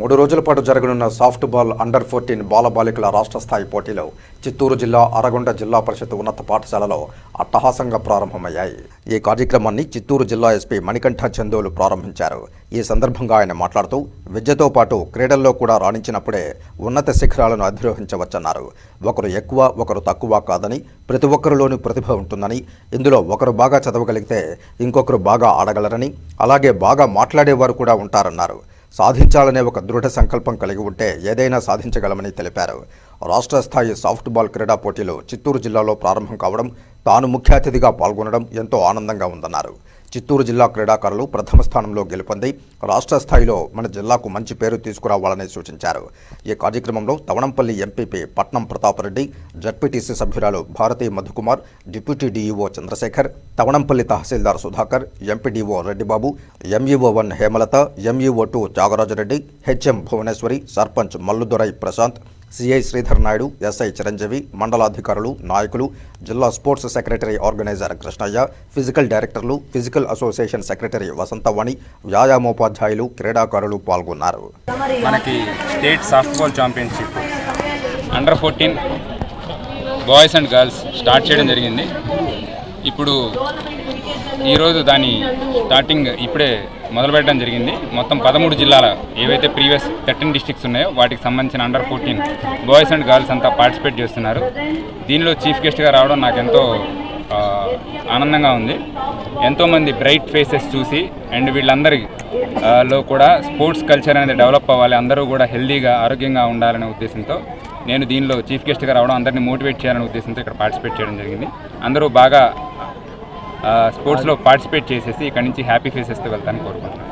మూడు రోజుల పాటు జరగనున్న సాఫ్ట్ బాల్ అండర్ ఫోర్టీన్ బాలబాలికల రాష్ట్ర స్థాయి పోటీలు చిత్తూరు జిల్లా అరగొండ జిల్లా పరిషత్ ఉన్నత పాఠశాలలో అట్టహాసంగా ప్రారంభమయ్యాయి. ఈ కార్యక్రమాన్ని చిత్తూరు జిల్లా ఎస్పీ మణికంఠ చందోలు ప్రారంభించారు. ఈ సందర్భంగా ఆయన మాట్లాడుతూ విద్యతో పాటు క్రీడల్లో కూడా రాణించినప్పుడే ఉన్నత శిఖరాలను అధిరోహించవచ్చన్నారు. ఒకరు ఎక్కువ ఒకరు తక్కువ కాదని ప్రతి ఒక్కరిలోనూ ప్రతిభ ఉంటుందని ఇందులో ఒకరు బాగా చదవగలిగితే ఇంకొకరు బాగా ఆడగలరని అలాగే బాగా మాట్లాడేవారు కూడా ఉంటారన్నారు. సాధించాలనే ఒక దృఢ సంకల్పం కలిగి ఉంటే ఏదైనా సాధించగలమని తెలిపారు. రాష్ట్ర స్థాయి సాఫ్ట్బాల్ క్రీడా పోటీలు చిత్తూరు జిల్లాలో ప్రారంభం కావడం తాను ముఖ్య అతిథిగా పాల్గొనడం ఎంతో ఆనందంగా ఉందన్నారు. చిత్తూరు జిల్లా క్రీడాకారులు ప్రథమ స్థానంలో గెలుపొంది రాష్ట్ర స్థాయిలో మన జిల్లాకు మంచి పేరు తీసుకురావాలని సూచించారు. ఈ కార్యక్రమంలో తవణంపల్లి ఎంపీపీ పట్నం ప్రతాపరెడ్డి జడ్పీటీసీ సభ్యురాలు భారతీ మధుకుమార్ డిప్యూటీ డీఈఓ చంద్రశేఖర్ తవణంపల్లి తహసీల్దార్ Sudhakar MPDO Reddy Babu MEO one Hemalatha MEO two Thyagaraja Reddy HM Bhuvaneswari sarpanch Malludorai Prashanth CI Sridhar Naidu SI Chiranjeevi మండలాధికారులు నాయకులు జిల్లా sports secretary organiser Krishnaiah physical డైరెక్టర్లు ఫిజికల్ అసోసియేషన్ సెక్రటరీ వసంతవాణి వ్యాయామోపాధ్యాయులు క్రీడాకారులు పాల్గొన్నారు. మనకి state softball championship under fourteen boys and girls start చేయడం జరిగింది. ఇప్పుడు ఈరోజు దాని స్టార్టింగ్ ఇప్పుడే మొదలుపెట్టడం జరిగింది. మొత్తం పదమూడు జిల్లాల ఏవైతే ప్రీవియస్ థర్టీన్ డిస్ట్రిక్ట్స్ ఉన్నాయో వాటికి సంబంధించిన under fourteen boys and girls అంతా పార్టిసిపేట్ చేస్తున్నారు. దీనిలో చీఫ్ గెస్ట్గా రావడం నాకు ఎంతో ఆనందంగా ఉంది. ఎంతోమంది బ్రైట్ ఫేసెస్ చూసి అండ్ వీళ్ళందరి లో కూడా స్పోర్ట్స్ కల్చర్ అనేది డెవలప్ అవ్వాలి అందరూ కూడా హెల్దీగా ఆరోగ్యంగా ఉండాలనే ఉద్దేశంతో నేను దీనిలో చీఫ్ గెస్ట్గా రావడం అందరినీ మోటివేట్ చేయాలనే ఉద్దేశంతో ఇక్కడ పార్టిసిపేట్ చేయడం జరిగింది. అందరూ బాగా స్పోర్ట్స్లో పార్టిసిపేట్ చేసేసి ఇక్కడ నుంచి హ్యాపీ ఫేసెస్తో వెళ్తాను కోరుకుంటున్నాను.